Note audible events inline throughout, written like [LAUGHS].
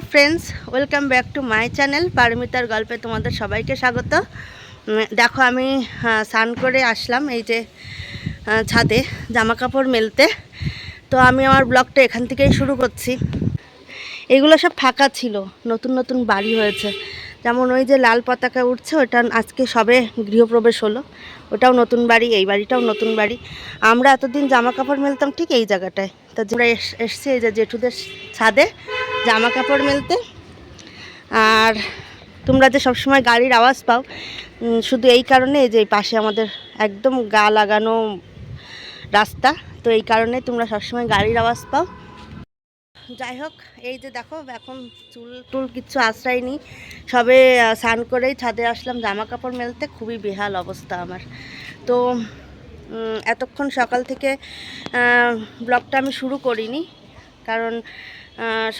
Friends welcome back to my channel পারমিতার গল্পে তোমাদের সবাইকে স্বাগত। দেখো আমি স্নান করে আসলাম এই যে ছাদে জামা কাপড় মেলতে। তো আমি আমার ব্লগটা এখান থেকেই শুরু করছি। এগুলো সব ফাঁকা ছিল, নতুন নতুন বাড়ি হয়েছে। যেমন ওই যে লাল পতাকা উঠছে, ওটা আজকে সবে গৃহপ্রবেশ হলো। ওটাও নতুন বাড়ি, এই বাড়িটাও নতুন বাড়ি। আমরা এতদিন জামা কাপড় মেলতাম ঠিক এই জায়গাটায়। তা আমরা এস- এসছি এই যে জেঠুদের ছাদে। জামা কাপড় মেলতে। আর তোমরা যে সবসময় গাড়ির আওয়াজ পাও শুধু এই কারণে যে পাশে আমাদের একদম গা লাগানো রাস্তা, তো এই কারণে তোমরা সবসময় গাড়ির আওয়াজ পাও। যাই হোক, এই যে দেখো, এখন চুল টুল কিচ্ছু আশ্রয় নি সবে স্নান করেই ছাদে আসলাম জামা কাপড় মেলতে। খুবই বেহাল অবস্থা আমার। তো এতক্ষণ সকাল থেকে ব্লগটা আমি শুরু করিনি। কারণ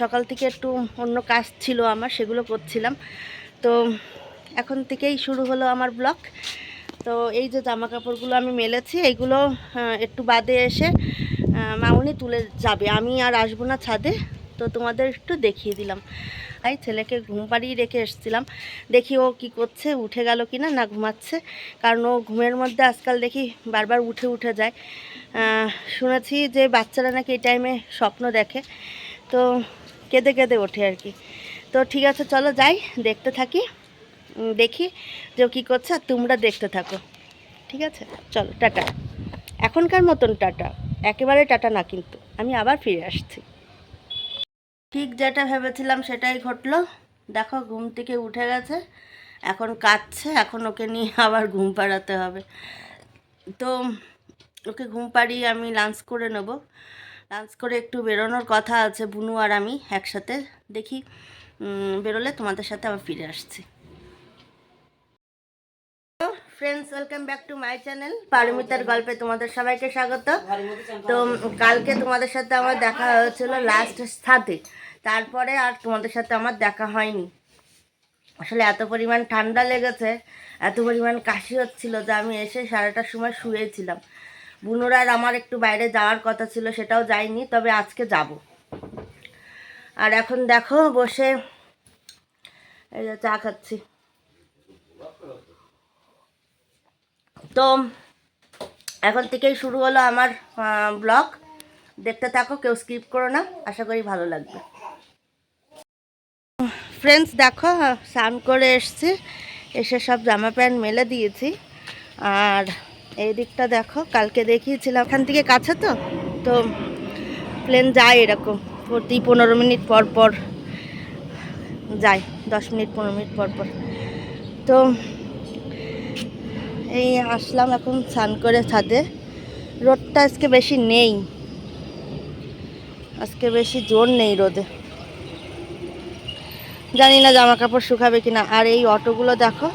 সকাল থেকে একটু অন্য কাজ ছিল আমার, সেগুলো করছিলাম। তো এখন থেকেই শুরু হলো আমার ব্লগ। তো এই যে জামা কাপড়গুলো আমি মেলেছি এইগুলো একটু বাদে এসে মামুনি তুলে যাবে। আমি আর আসব না ছাদে, তো তোমাদের একটু দেখিয়ে দিলাম। তাই ছেলেকে ঘুম পাড়িয়ে রেখে এসেছিলাম। দেখি ও কি করছে, উঠে গেল কি না না ঘুমাচ্ছে। কারণ ও ঘুমের মধ্যে আজকাল দেখি বারবার উঠে উঠে যায়। শুনেছি যে বাচ্চারা নাকি এই টাইমে স্বপ্ন দেখে। তো কেঁদে কেঁদে ওঠে আর কি। তো ঠিক আছে, চলো যাই, দেখতে থাকি দেখি যে কী করছে আর তোমরা দেখতে থাকো। ঠিক আছে? চলো, টাটা। এখনকার মতন টাটা। একেবারে টাটা না কিন্তু। আমি আবার ফিরে আসছি। ঠিক যেটা ভেবেছিলাম সেটাই ঘটলো। দেখো, ঘুম থেকে উঠে গেছে। এখন কাঁদছে, এখন ওকে নিয়ে [LAUGHS] আবার ঘুম পাড়াতে হবে। তো ওকে ঘুম পাড়িয়ে আমি লাঞ্চ করে নেব। লাঞ্চ করে একটু বেরোনোর কথা আছে বুনু আর আমি একসাথে। দেখি বেরোলে তোমাদের সাথে আবার ফিরে আসছি। Friends welcome back to my channel পারমিতার গল্পে তোমাদের সবাইকে স্বাগত। তো, কালকে তোমাদের সাথে আমার দেখা হয়েছিল লাস্ট সাথে তারপরে আর তোমাদের সাথে আমার দেখা হয়নি। আসলে এত পরিমাণ ঠান্ডা লেগেছে, এত পরিমাণ কাশি হচ্ছিল যে আমি এসে সারাটার সময় শুয়েছিলাম। বুনুর আর আমার একটু বাইরে যাওয়ার কথা ছিল, সেটাও যাইনি, তবে আজকে যাব। আর এখন দেখো, বসে এই যে চা খাচ্ছি। তো এখন থেকেই শুরু হলো আমার ব্লগ। দেখতে থাকো, কেউ স্কিপ করো না, আশা করি ভালো লাগবে। ফ্রেন্ডস দেখো, স্নান করে এসছি, এসে সব জামা প্যান্ট মেলে দিয়েছি, আর এই দিকটা দেখো, কালকে দেখিয়েছিলাম। এখান থেকে কাছে তো? তো প্লেন যায় এরকম। প্রতি পনেরো মিনিট পর পর যায়, দশ মিনিট, পনেরো মিনিট পর পর। তো এই আসলাম এখন স্নান করে ছাদে। রোদটা আজকে বেশি নেই। আজকে বেশি জোর নেই রোদে। জানি না জামা কাপড় শুকাবে কিনা। আর এই অটোগুলো দেখো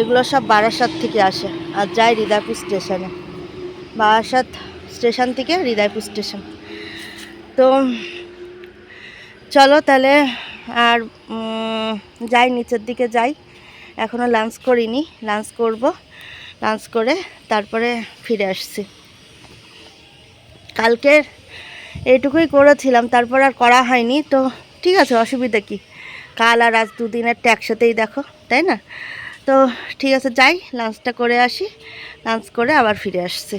এগুলো সব বারাসাত থেকে আসে। আর যায় হৃদয়পুর স্টেশনে। বারাসাত স্টেশন থেকে হৃদয়পুর স্টেশন। তো, চলো তাহলে আর যাই, নিচের দিকে যাই। এখনও লাঞ্চ করিনি লাঞ্চ করব। লাঞ্চ করে তারপরে ফিরে আসছি। কালকে এইটুকুই করেছিলাম, তারপর আর করা হয়নি। তো, ঠিক আছে, অসুবিধা কি? কাল আর আজ দুদিনেরটা একসাথেই দেখো, তাই না? তো ঠিক আছে যাই লাঞ্চটা করে আসি। লাঞ্চ করে আবার ফিরে আসছি।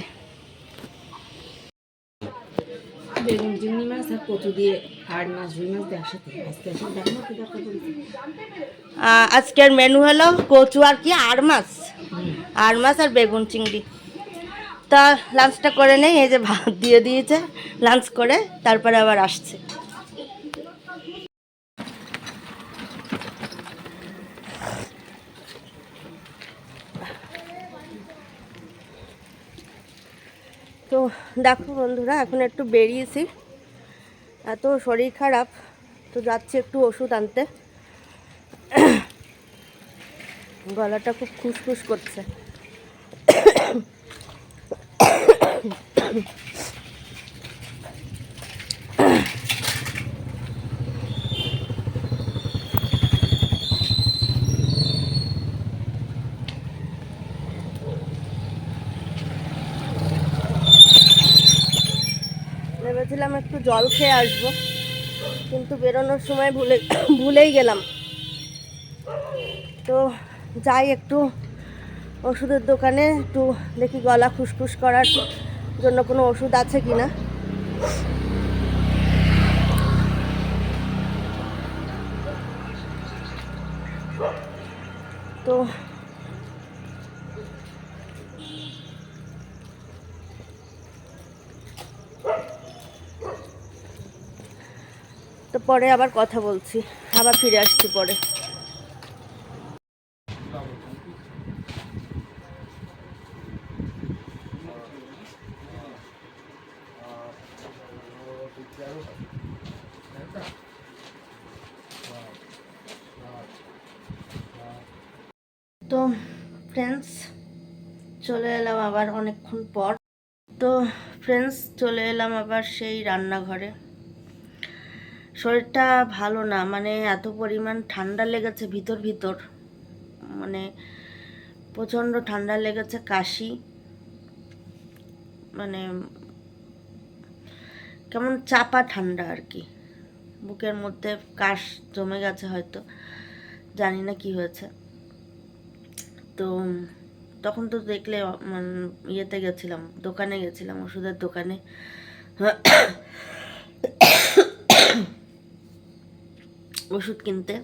বেগুন চিংড়ি মাছ আর কচু দিয়ে আর মাছ রুই মাছ একসাথে। আজকে এসব দেখো না কি দরকার পড়েছে আহ, আজকের মেনু হলো কচু আর কি আর মাছ। আর মাছ আর বেগুন চিংড়ি। তা লাঞ্চটা করে নেই এই যে ভাত দিয়ে দিয়েছে। লাঞ্চ করে তারপরে আবার আসছে। তো দেখো বন্ধুরা, এখন একটু বেরিয়েছি। এত শরীর খারাপ, তো যাচ্ছি একটু ওষুধ আনতে। গলাটা খুব খুশখুশ করছে ভেবেছিলাম একটু জল খেয়ে আসব, কিন্তু বেরোনোর সময় ভুলে, ভুলেই গেলাম। তো যাই একটু ওষুধের দোকানে, একটু দেখি গলা খুসখুস করার জন্য কোনো ওষুধ আছে কি না তো পরে আবার কথা বলছি, আবার ফিরে আসছি পরে। তো ফ্রেন্ডস চলে এলাম আবার অনেকক্ষণ পর। তো ফ্রেন্ডস চলে এলাম আবার সেই রান্নাঘরে। শরীরটা ভালো না মানে এত পরিমাণ ঠান্ডা লেগেছে ভিতর ভিতর। মানে প্রচণ্ড ঠান্ডা লেগেছে, কাশি। মানে কেমন চাপা ঠান্ডা আর কি। বুকের মধ্যে কাশ জমে গেছে হয়তো, জানি না কি হয়েছে। তো তখন তো দেখলে ইয়েতে গেছিলাম, দোকানে গেছিলাম, ওষুধের দোকানে। ওষুধ কিনতে।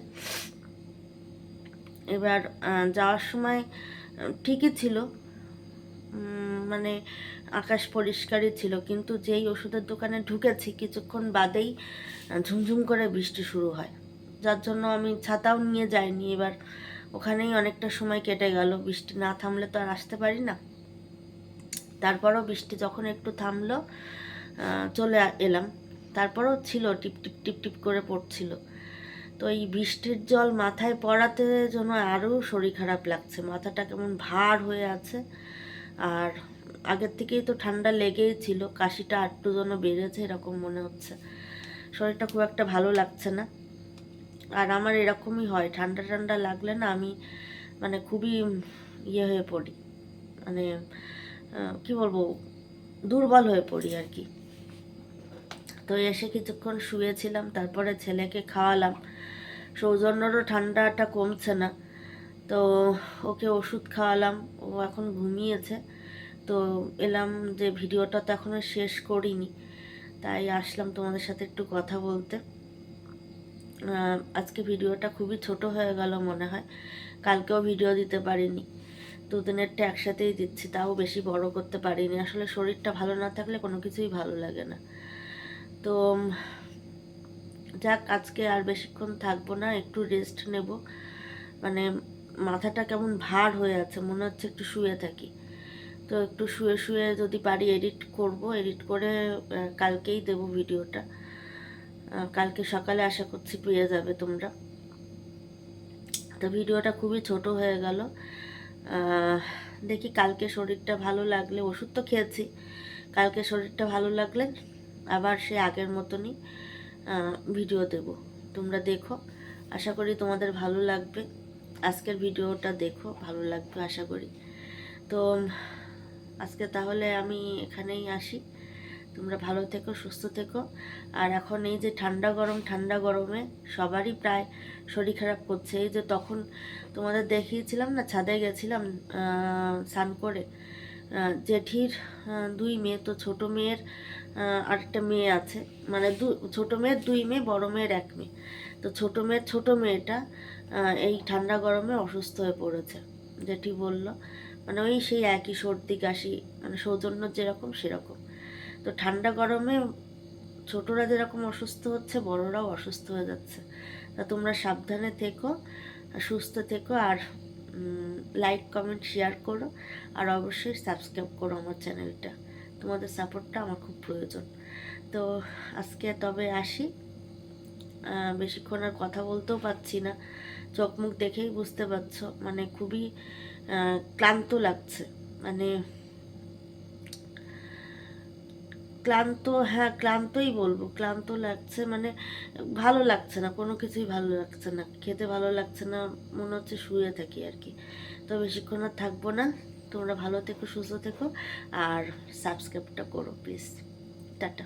এবার যাওয়ার সময় ঠিকই ছিল। মানে আকাশ পরিষ্কারই ছিল, কিন্তু যেই ওষুধের দোকানে ঢুকেছি, কিছুক্ষণ বাদেই ঝুমঝুম করে বৃষ্টি শুরু হয়। যার জন্য আমি ছাতাও নিয়ে যাইনি। এবার ওখানেই অনেকটা সময় কেটে গেল। বৃষ্টি না থামলে তো আর আসতে পারি না। তারপরও বৃষ্টি যখন একটু থামলো চলে এলাম। তারপরও ছিল, টিপ টিপ টিপ টিপ করে পড়ছিল। তো এই বৃষ্টির জল মাথায় পড়াতে যেন আরও শরীর খারাপ লাগছে। মাথাটা কেমন ভার হয়ে আছে। আর আগের থেকেই তো ঠান্ডা লেগেই ছিল, কাশিটা আটটু যেন বেড়েছে এরকম মনে হচ্ছে। শরীরটা খুব একটা ভালো লাগছে না। আর আমার এরকমই হয়, ঠান্ডা ঠান্ডা লাগলে না আমি মানে খুবই ইয়ে হয়ে পড়ি। মানে কি বলব, দুর্বল হয়ে পড়ি আর কি। তো এসে কিছুক্ষণ শুয়েছিলাম, তারপরে ছেলেকে খাওয়ালাম। সৌজন্যরও ঠান্ডাটা কমছে না। তো ওকে ওষুধ খাওয়ালাম, ও এখন ঘুমিয়েছে। তো এলাম যে ভিডিওটা তো এখনও শেষ করিনি, তাই আসলাম তোমাদের সাথে একটু কথা বলতে। আজকে ভিডিওটা খুবই ছোট হয়ে গেল মনে হয়। কালকেও ভিডিও দিতে পারিনি। দুদিনেরটা একসাথেই দিচ্ছি, তাও বেশি বড় করতে পারিনি। আসলে শরীরটা ভালো না থাকলে কোনো কিছুই ভালো লাগে না। তো, যাক, আজকে আর বেশিক্ষণ থাকব না, একটু রেস্ট নেব। মানে মাথাটা কেমন ভার হয়ে আছে, মনে হচ্ছে একটু শুয়ে থাকি। তো একটু শুয়ে শুয়ে যদি পারি এডিট করব এডিট করে কালকেই দেব ভিডিওটা। কালকে সকালে আশা করছি পেয়ে যাবে তোমরা। তো ভিডিওটা খুবই ছোট হয়ে গেল। দেখি কালকে শরীরটা ভালো লাগলে, ওষুধ তো খেয়েছি। কালকে শরীরটা ভালো লাগলে আবার সে আগের মতনই ভিডিও দেব। তোমরা দেখো। আশা করি তোমাদের ভালো লাগবে। আজকের ভিডিওটা দেখো, ভালো লাগবে আশা করি। তো, আজকে তাহলে আমি এখানেই আসি। তোমরা ভালো থেকো, সুস্থ থেকো। আর এখন এই যে ঠান্ডা গরম, ঠান্ডা গরমে সবারই প্রায় শরীর খারাপ করছে। এই যে তখন তোমাদের দেখিয়েছিলাম না, ছাদে গেছিলাম স্নান করে। জেঠির দুই মেয়ে, তো ছোট মেয়ের আরেকটা মেয়ে আছে। মানে দু, ছোট মেয়ের দুই মেয়ে, বড় মেয়ের এক মেয়ে। তো ছোট মেয়ের ছোট মেয়েটা এই ঠান্ডা গরমে অসুস্থ হয়ে পড়েছে, জেঠি বলল। মানে ওই সেই একই সর্দি, কাশি মানে সৌজন্য যেরকম সেরকম। তো ঠান্ডা গরমে ছোটরা যেরকম অসুস্থ হচ্ছে, বড়রাও অসুস্থ হয়ে যাচ্ছে। তা তোমরা সাবধানে থেকো, সুস্থ থেকো, আর লাইক কমেন্ট শেয়ার করো। আর অবশ্যই সাবস্ক্রাইব করো আমার চ্যানেলটা তোমাদের সাপোর্টটা আমার খুব প্রয়োজন। তো আজকে তবে আসি। বেশিক্ষণ আর কথা বলতেও পারছি না। চোখ মুখ দেখেই বুঝতে পারছ। মানে খুবই ক্লান্ত লাগছে। মানে ক্লান্ত হ্যাঁ ক্লান্তই বলব। ক্লান্ত লাগছে মানে ভালো লাগছে না, কোনো কিছুই ভালো লাগছে না। খেতে ভালো লাগছে না, মনে হচ্ছে শুয়ে থাকি আর কি। তো বেশিক্ষণ আর থাকব না। তোমরা ভালো থেকো, সুস্থ থেকো, আর সাবস্ক্রাইবটা করো প্লিজ টাটা।